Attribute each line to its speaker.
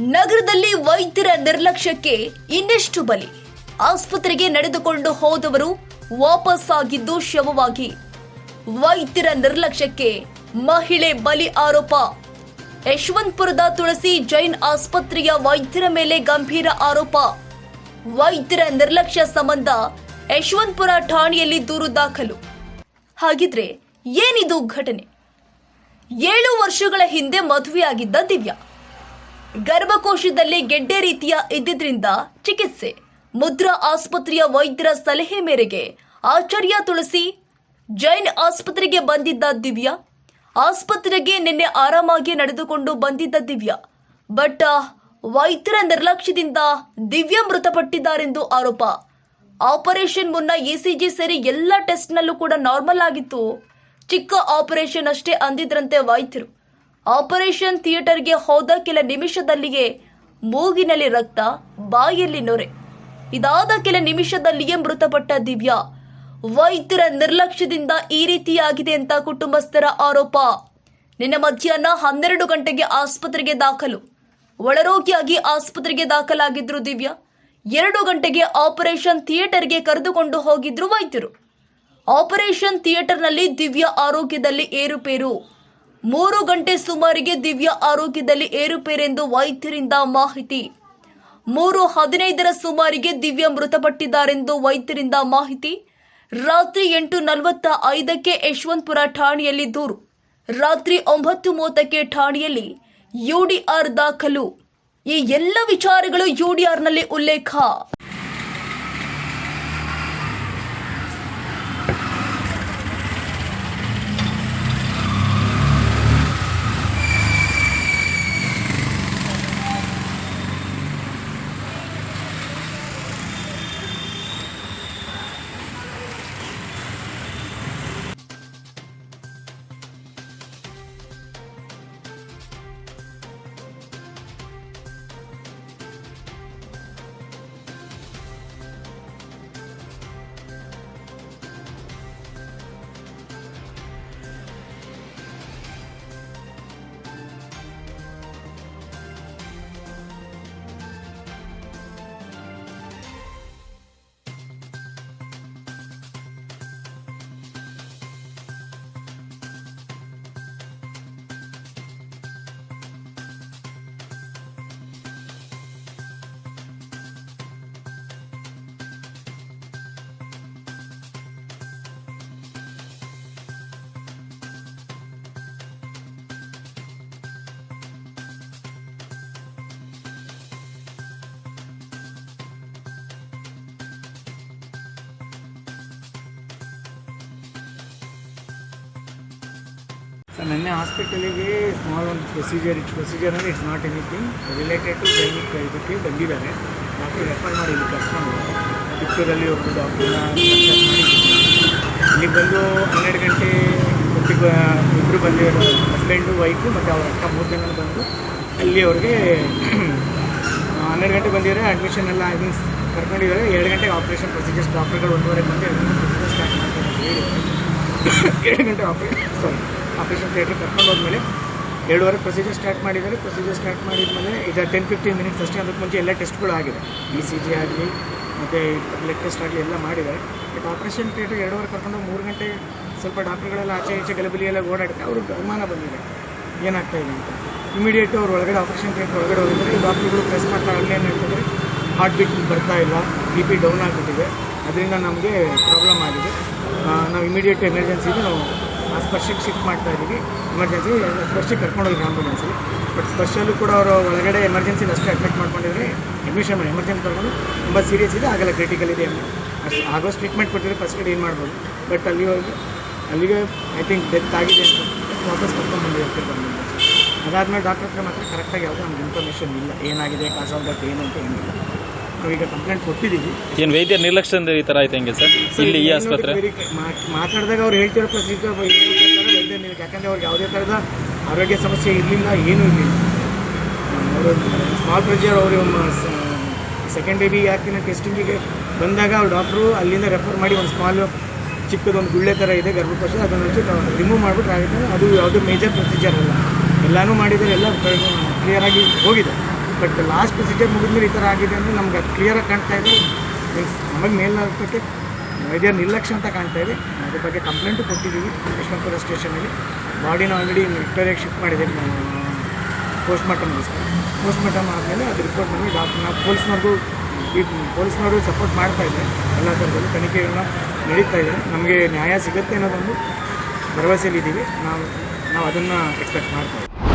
Speaker 1: ನಗರದಲ್ಲಿ ವೈದ್ಯರ ನಿರ್ಲಕ್ಷ್ಯಕ್ಕೆ ಇನ್ನೆಷ್ಟು ಬಲಿ? ಆಸ್ಪತ್ರೆಗೆ ನಡೆದುಕೊಂಡು ಹೋದವರು ವಾಪಸ್ ಆಗಿದ್ದು ಶವವಾಗಿ. ವೈದ್ಯರ ನಿರ್ಲಕ್ಷ್ಯಕ್ಕೆ ಮಹಿಳೆ ಬಲಿ ಆರೋಪ. ಯಶವಂತಪುರದ ತುಳಸಿ ಜೈನ್ ಆಸ್ಪತ್ರೆಯ ವೈದ್ಯರ ಮೇಲೆ ಗಂಭೀರ ಆರೋಪ. ವೈದ್ಯರ ನಿರ್ಲಕ್ಷ್ಯ ಸಂಬಂಧ ಯಶವಂತಪುರ ಠಾಣೆಯಲ್ಲಿ ದೂರು ದಾಖಲು. ಹಾಗಿದ್ರೆ ಏನಿದು ಘಟನೆ? ಏಳು ವರ್ಷಗಳ ಹಿಂದೆ ಮದುವೆಯಾಗಿದ್ದ ದಿವ್ಯಾ. ಗರ್ಭಕೋಶದಲ್ಲಿ ಗೆಡ್ಡೆ ರೀತಿಯ ಇದ್ದಿದ್ರಿಂದ ಚಿಕಿತ್ಸೆ. ಮುದ್ರಾ ಆಸ್ಪತ್ರೆಯ ವೈದ್ಯರ ಸಲಹೆ ಮೇರೆಗೆ ಆಚಾರ್ಯ ತುಳಸಿ ಜೈನ್ ಆಸ್ಪತ್ರೆಗೆ ಬಂದಿದ್ದ ದಿವ್ಯಾ. ಆಸ್ಪತ್ರೆಗೆ ನಿನ್ನೆ ಆರಾಮಾಗಿ ನಡೆದುಕೊಂಡು ಬಂದಿದ್ದ ದಿವ್ಯಾ. ಬಟ್, ವೈದ್ಯರ ನಿರ್ಲಕ್ಷ್ಯದಿಂದ ದಿವ್ಯಾ ಮೃತಪಟ್ಟಿದ್ದಾರೆಂದು ಆರೋಪ. ಆಪರೇಷನ್ ಮುನ್ನ ಇಸಿಜಿ ಸೇರಿ ಎಲ್ಲ ಟೆಸ್ಟ್ನಲ್ಲೂ ಕೂಡ ನಾರ್ಮಲ್ ಆಗಿತ್ತು. ಚಿಕ್ಕ ಆಪರೇಷನ್ ಅಷ್ಟೇ ಅಂದಿದ್ರಂತೆ ವೈದ್ಯರು. ಆಪರೇಷನ್ ಥಿಯೇಟರ್ಗೆ ಹೋದ ಕೆಲ ನಿಮಿಷದಲ್ಲಿಯೇ ಮೂಗಿನಲ್ಲಿ ರಕ್ತ, ಬಾಯಲ್ಲಿ ನೊರೆ. ಇದಾದ ಕೆಲ ನಿಮಿಷದಲ್ಲಿಯೇ ಮೃತಪಟ್ಟ ದಿವ್ಯಾ, ವೈದ್ಯರ ನಿರ್ಲಕ್ಷ್ಯದಿಂದ ಈ ರೀತಿಯಾಗಿದೆ ಅಂತ ಕುಟುಂಬಸ್ಥರ ಆರೋಪ. ನಿನ್ನೆ ಮಧ್ಯಾಹ್ನ ಹನ್ನೆರಡು ಗಂಟೆಗೆ ಆಸ್ಪತ್ರೆಗೆ ದಾಖಲು. ಒಳರೋಗಿಯಾಗಿ ಆಸ್ಪತ್ರೆಗೆ ದಾಖಲಾಗಿದ್ರು ದಿವ್ಯಾ. ಎರಡು ಗಂಟೆಗೆ ಆಪರೇಷನ್ ಥಿಯೇಟರ್ಗೆ ಕರೆದುಕೊಂಡು ಹೋಗಿದ್ರು ವೈದ್ಯರು. ಆಪರೇಷನ್ ಥಿಯೇಟರ್ನಲ್ಲಿ ದಿವ್ಯಾ ಆರೋಗ್ಯದಲ್ಲಿ ಏರುಪೇರು. ಮೂರು ಗಂಟೆ ಸುಮಾರಿಗೆ ದಿವ್ಯ ಆರೋಗ್ಯದಲ್ಲಿ ಏರುಪೇರೆಂದು ವೈದ್ಯರಿಂದ ಮಾಹಿತಿ. ಮೂರು ಹದಿನೈದರ ಸುಮಾರಿಗೆ ದಿವ್ಯ ಮೃತಪಟ್ಟಿದ್ದಾರೆಂದು ವೈದ್ಯರಿಂದ ಮಾಹಿತಿ. ರಾತ್ರಿ ಎಂಟು ನಲವತ್ತ ಐದಕ್ಕೆ ಯಶವಂತಪುರ ಠಾಣೆಯಲ್ಲಿ ದೂರು. ರಾತ್ರಿ ಒಂಬತ್ತು ಮೂವತ್ತಕ್ಕೆ ಠಾಣೆಯಲ್ಲಿ ಯುಡಿಆರ್ ದಾಖಲು. ಈ ಎಲ್ಲ ವಿಚಾರಗಳು ಯುಡಿಆರ್ನಲ್ಲಿ ಉಲ್ಲೇಖ.
Speaker 2: ನಿನ್ನೆ ಹಾಸ್ಪಿಟಲಿಗೆ ಸ್ಮಾಲ್ ಒಂದು ಪ್ರೊಸೀಜರ್ ಇಟ್ಸ್ ಪ್ರೊಸೀಜರ್ ಅಂದರೆ it's not anything related to ಜೈನಿಕ್ ಇದಕ್ಕೆ ಬಂದಿದ್ದಾರೆ. ಡಾಕ್ಟರ್ ರೆಫರ್ ಮಾಡಿ ಇಲ್ಲಿ ಕರ್ಸ್ಕೊಂಡು ಚಿತ್ತೂರಲ್ಲಿ ಒಬ್ಬರು ಡಾಕ್ಟರ್ನ ಇಲ್ಲಿ ಬಂದು ಹನ್ನೆರಡು ಗಂಟೆ ಹೊತ್ತಿಗೆ ಇಬ್ಬರು ಬಂದಿರೋ ಹಸ್ಬೆಂಡು ವೈಫು ಮತ್ತು ಅವ್ರ ಅಕ್ಕ ಮೂರು ಜನ ಬಂದು ಅಲ್ಲಿ ಅವ್ರಿಗೆ ಹನ್ನೆರಡು ಗಂಟೆ ಬಂದಿದ್ದಾರೆ. ಅಡ್ಮಿಷನ್ ಎಲ್ಲ ಮೀನ್ಸ್ ಕರ್ಕೊಂಡಿದ್ದಾರೆ. ಎರಡು ಗಂಟೆಗೆ ಆಪ್ರೇಷನ್ ಪ್ರೊಸೀಜರ್ಸ್ ಡಾಕ್ಟರ್ಗಳು ಒಂದೂವರೆ ಬಂದು ಎರಡು ಗಂಟೆ ಸ್ಟಾರ್ಟ್ ಮಾಡ್ತಾರೆ ಎರಡು ಗಂಟೆ ಆಪ್ರೇಷನ್ ಸಾರಿ ಆಪ್ರೇಷನ್ ಥಿಯೇಟ್ರ್ ಕರ್ಕೊಂಡು ಹೋದ್ಮೇಲೆ ಎರಡೂವರೆ ಪ್ರೊಸೀಜರ್ ಸ್ಟಾರ್ಟ್ ಮಾಡಿದ್ದಾರೆ. ಪ್ರೊಸೀಜರ್ ಸ್ಟಾರ್ಟ್ ಮಾಡಿದ್ಮೇಲೆ ಈಗ ಟೆನ್ ಫಿಫ್ಟೀನ್ ಮಿನಿಟ್ಸ್ ಅಷ್ಟೇ ಅದಕ್ಕೆ ಮುಂಚೆ ಎಲ್ಲ ಟೆಸ್ಟ್ಗಳು ಆಗಿದೆ. ಇ ಸಿ ಜಿ ಆಗಲಿ ಮತ್ತು ಬ್ಲಡ್ ಟೆಸ್ಟ್ ಆಗಲಿ ಎಲ್ಲ ಮಾಡಿದ್ದಾರೆ. ಬಟ್ ಆಪ್ರೇಷನ್ ಥಿಯೇಟ್ರ್ ಎರಡೂವರೆ ಕರ್ಕೊಂಡು ಮೂರು ಗಂಟೆ ಸ್ವಲ್ಪ ಡಾಕ್ಟ್ರುಗಳೆಲ್ಲ ಆಚೆ ಈಚೆ ಗಲಬಲಿಯೆಲ್ಲ ಎಲ್ಲ ಓಡಾಡ್ತಾರೆ ಅವ್ರಿಗೆ ಅನುಮಾನ ಬಂದಿದೆ. ಏನಾಗ್ತಾ ಇದೆ ಅಂತ. ಇಮಿಡಿಯೇಟ್ ಅವ್ರು ಒಳಗಡೆ ಆಪ್ರೇಷನ್ ಥಿಯೇಟ್ರ್ ಒಳಗಡೆ ಹೋಗಿದ್ದಾರೆ. ಈ ಡಾಕ್ಟ್ರುಗಳು ಪ್ರೆಸ್ ಮಾಡ್ತಾ ಅಲ್ಲಿ ಏನು ಹೇಳ್ತಿದ್ರೆ ಹಾರ್ಟ್ ಬೀಟ್ ಬರ್ತಾ ಇಲ್ಲ. ಬಿ ಪಿ ಡೌನ್ ಆಗಿಬಿಟ್ಟಿದೆ. ಅದರಿಂದ ನಮಗೆ ಪ್ರಾಬ್ಲಮ್ ಆಗಿದೆ. ನಾವು ಇಮಿಡಿಯೇಟ್ ಎಮರ್ಜೆನ್ಸಿಗೆ ನಾವು ಆ ಸ್ಪರ್ಶಕ್ಕೆ ಶಿಫ್ಟ್ ಮಾಡ್ತಾ ಇದ್ದೀವಿ. ಎಮರ್ಜೆನ್ಸಿ ಸ್ಪರ್ಶಕ್ಕೆ ಕರ್ಕೊಂಡು ಹೋಗಿ ಆಂಬುಲೆನ್ಸಲ್ಲಿ ಬಟ್ ಸ್ಪರ್ಶಲ್ಲೂ ಕೂಡ ಅವರು ಒಳಗಡೆ ಎಮರ್ಜೆನ್ಸಿ ಅಷ್ಟೇ ಅಡ್ಮಿಟ್ ಮಾಡ್ಕೊಂಡಿದ್ರೆ ಅಡ್ಮಿಷನ್ ಮಾಡಿ ಎಮರ್ಜೆನ್ಸಿ ಕರ್ಕೊಂಡು ತುಂಬ ಸೀರಿಯಸ್ ಇದೆ, ಆಗಲ್ಲ ಕ್ರಿಟಿಕಲ್ ಇದೆ ಅಷ್ಟು ಆಗೋಷ್ಟು ಟ್ರೀಟ್ಮೆಂಟ್ ಕೊಟ್ಟಿದ್ರೆ ಫಸ್ಟ್ ಏನು ಮಾಡ್ಬೋದು? ಬಟ್ ಅಲ್ಲಿ ಹೋಗಿ, ಅಲ್ಲಿಗೆ ಐ ಥಿಂಕ್ ಡೆತ್ ಆಗಿದೆ ಅಂತ ವಾಪಸ್ ಕರ್ಕೊಂಡು ಬಂದಿರ್ತೀವಿ ಬಂದು. ಅದಾದಮೇಲೆ ಡಾಕ್ಟರ್ ಹತ್ರ ಮಾತ್ರ ಕರೆಕ್ಟಾಗಿ ಯಾವುದೋ ನಮ್ಗೆ ಇನ್ಫಾರ್ಮೇಷನ್ ಇಲ್ಲ. ಏನಾಗಿದೆ ಕಾಸ್ ಏನು ಅಂತ ಏನಿಲ್ಲ. ನಾವೀಗ ಕಂಪ್ಲೇಂಟ್ ಕೊಟ್ಟಿದ್ದೀವಿ.
Speaker 3: ಏನು ವೈದ್ಯ ನಿರ್ಲಕ್ಷ್ಯದಿಂದ ಈ ಥರ ಆಯ್ತು ಹೆಂಗೆ ಸರ್? ಇಲ್ಲಿ ಈ ಆಸ್ಪತ್ರೆ?
Speaker 2: ಮಾತಾಡಿದಾಗ ಅವ್ರು ಹೇಳ್ತಿರೋ ಪ್ರೊಸೀಜರ್ ವೈದ್ಯ ನಿಮಗೆ ಯಾಕಂದರೆ ಅವ್ರಿಗೆ ಯಾವುದೇ ಥರದ ಆರೋಗ್ಯ ಸಮಸ್ಯೆ ಇರಲಿಲ್ಲ ಏನೂ ಇರಲಿಲ್ಲ. ಅವರು ಸ್ಮಾಲ್ ಪ್ರೊಸೀಜರ್ ಅವರು ಸೆಕೆಂಡ್ ಬೇಬಿ ಯಾಕಿನ ಟೆಸ್ಟಿಂಗಿಗೆ ಬಂದಾಗ ಅವ್ರು ಡಾಕ್ಟ್ರು ಅಲ್ಲಿಂದ ರೆಫರ್ ಮಾಡಿ ಒಂದು ಸ್ಮಾಲ್ ಚಿಕ್ಕದೊಂದು ಗುಳ್ಳೆ ಥರ ಇದೆ ಗರ್ಭಕೋಶ ಅದನ್ನು ರಿಮೂವ್ ಮಾಡಿಬಿಟ್ರೆ ಆಗುತ್ತೆ. ಅದು ಯಾವುದೂ ಮೇಜರ್ ಪ್ರೊಸೀಜರ್ ಅಲ್ಲ. ಎಲ್ಲನೂ ಮಾಡಿದರೆ ಎಲ್ಲ ಕ್ಲಿಯರಾಗಿ ಹೋಗಿದೆ. ಬಟ್ ಲಾಸ್ಟ್ ಸಿಟಿ ಮುಗಿದ ಮೇಲೆ ಈ ಥರ ಆಗಿದೆ ಅಂದರೆ ನಮ್ಗೆ ಅದು ಕ್ಲಿಯರಾಗಿ ಕಾಣ್ತಾ ಇದೆ. ಮೀನ್ಸ್ ನಮಗೆ ಮೇಲ್ನೋಟಕ್ಕೆ ವೈದ್ಯರ ನಿರ್ಲಕ್ಷ್ಯ ಅಂತ ಕಾಣ್ತಾ ಇದೆ. ಅದ್ರ ಬಗ್ಗೆ ಕಂಪ್ಲೇಂಟು ಕೊಟ್ಟಿದ್ದೀವಿ ಯಶವಂತಪುರ ಸ್ಟೇಷನಲ್ಲಿ ಬಾಡಿನ ಆಲ್ರೆಡಿ ವಿಕ್ಟೋರಿಯಾಗೆ ಶಿಫ್ಟ್ ಮಾಡಿದ್ದೀವಿ ಪೋಸ್ಟ್ ಮಾರ್ಟಮ್ಗೋಸ್ಕರ ಪೋಸ್ಟ್ ಆದಮೇಲೆ ಅದು ರಿಪೋರ್ಟ್ ಮಾಡಿ ಡಾಕ್ಟರ್ ನಾವು ಪೊಲೀಸ್ನವ್ರಿಗೂ ಈ ಪೊಲೀಸ್ನವರು ಸಪೋರ್ಟ್ ಮಾಡ್ತಾ ಇದ್ದಾರೆ. ಎಲ್ಲ ಥರದಲ್ಲೂ ತನಿಖೆಗಳನ್ನ ನಡೀತಾ ಇದೆ. ನಮಗೆ ನ್ಯಾಯ ಸಿಗುತ್ತೆ ಅನ್ನೋದೊಂದು ಭರವಸೆಯಲ್ಲಿದ್ದೀವಿ. ನಾವು ನಾವು ಅದನ್ನು ಎಕ್ಸ್ಪೆಕ್ಟ್ ಮಾಡ್ತಾ ಇದ್ದೀವಿ.